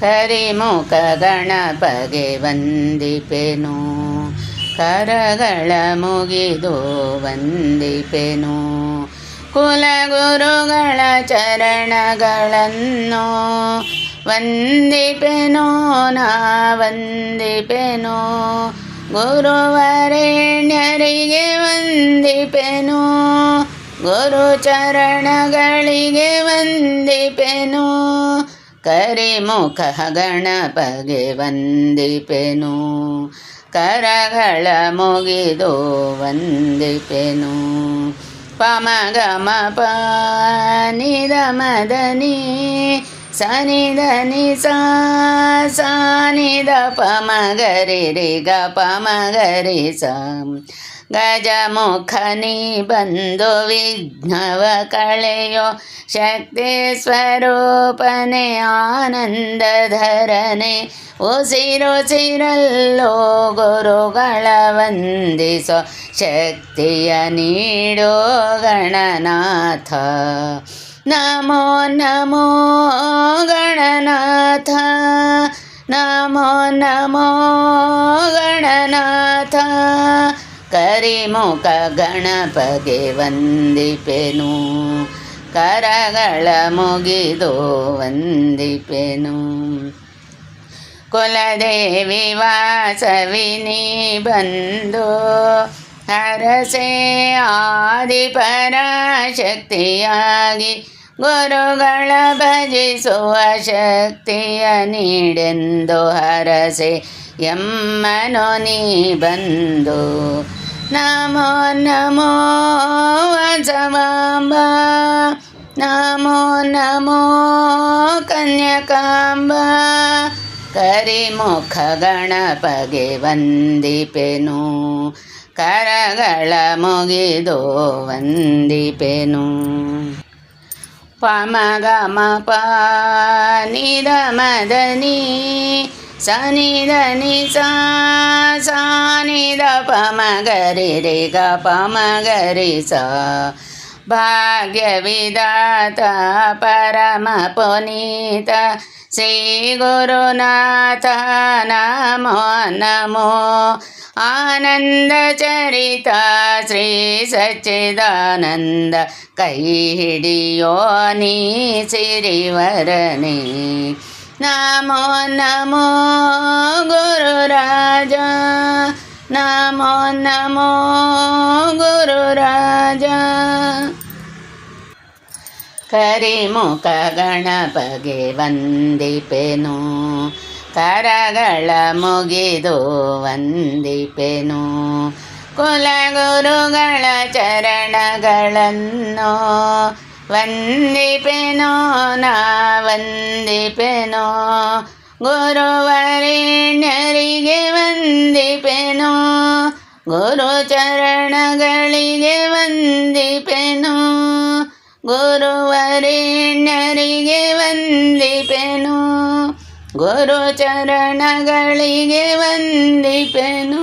ಕರಿಮುಖ ಗಣಪಗೆ ವಂದಿಪೆನು. ಕರಗಳ ಮುಗಿದು ವಂದಿಪೆನು. ಕುಲಗುರುಗಳ ಚರಣಗಳನ್ನು ವಂದಿಪೆನು, ನಾ ವಂದಿಪೆನು. ಗುರುವರೆಣ್ಯರಿಗೆ ವಂದಿಪೆನು. ಗುರು ಚರಣಗಳಿಗೆ ವಂದಿಪೆನು. ಕರಿಮುಖ ಗಣಪಗೆ ವಂದಿಪೆನು. ಕರಗಳ ಮುಗಿದು ವಂದಿಪೆನು. ಪಮಗಮ ನಿದ ಮದನಿ, ಸನಿದನಿ ಸಾ ಪಮ ಗರಿ ರಿ ಗ ಪಮಗರಿ ಸ. ಗಜಮುಖನಿ ಬಂದು ವಿಘ್ನವ ಕಳೆಯೋ ಶಕ್ತಿ ಸ್ವರೂಪನೆ ಆನಂದಧರನೆ ಉಸಿರುಸಿರಲ್ಲೋ ಗುರುಗಳ ವಂದಿಸೋ ಶಕ್ತಿಯ ನೀಡೋ ಗಣನಾಥ. ನಮೋ ನಮೋ ಗಣನಾಥ. ನಮೋ ನಮೋ ಗಣನಾಥ. ಕರಿಮುಖ ಗಣಪಗೆ ವಂದಿಪೆನು. ಕರಗಳ ಮುಗಿದು ವಂದಿಪೆನು. ಕುಲದೇವಿ ವಾಸವಿನಿ ಬಂದು ಹರಸೆ ಆದಿಪರಾಶಕ್ತಿಯಾಗಿ ಗುರುಗಳ ಭಜಿಸುವ ಶಕ್ತಿಯ ನೀಡೆಂದು ಹರಸೆ ಎಮ್ಮನು ನೀ ಬಂದು ನಮೋ ನಮೋ ವಾಸವಾಂಬ ನಮೋ ನಮೋ, ಕನ್ಯಕಾಂಬ. ಕರಿಮುಖ ಗಣಪಗೆ ವಂದಿಪೆನು. ಕರಗಳ ಮುಗಿದು ವಂದಿಪೆನು. ಪಮಗಮ ನಿದ ಮದನಿ ಸನಿದನಿ ಸಾ ಸಾನಿದ ಪಮಗರಿ ರಿ ಗ ಪಮಗರಿ ಸ ಭಾಗ್ಯವಿದಾತ ಪರಮ ಪುನೀತ ಶ್ರೀ ಗುರುನಾಥ ನಮೋ ನಮೋ ಆನಂದ ಚರಿತ ಶ್ರೀ ಸಚ್ಚಿದಾನಂದ ಕೈ ಹಿಡಿಯೋ ನೀ ಸಿರಿವರನೆ ನಮೋ ನಮೋ ಗುರುರಾಜ ನಮೋ ನಮೋ ಗುರುರಾಜ ಕರಿಮುಖ ಗಣಪಗೆ ವಂದಿಪೆನು. ಕರಗಳ ಮುಗಿದು ವಂದಿಪೆನು. ಕುಲಗುರುಗಳ ಚರಣಗಳನ್ನು ವಂದಿಪೆನೋ ನಾ ವಂದಿಪೆನೋ ಗುರುವರೇಣ್ಯರಿಗೆ ವಂದಿಪೆನೋ ಗುರು ಚರಣಗಳಿಗೆ ವಂದಿಪೆನು ಗುರುವರೇಣ್ಯರಿಗೆ ವಂದಿಪೆನು ಗುರು ಚರಣಗಳಿಗೆ ವಂದಿಪೆನು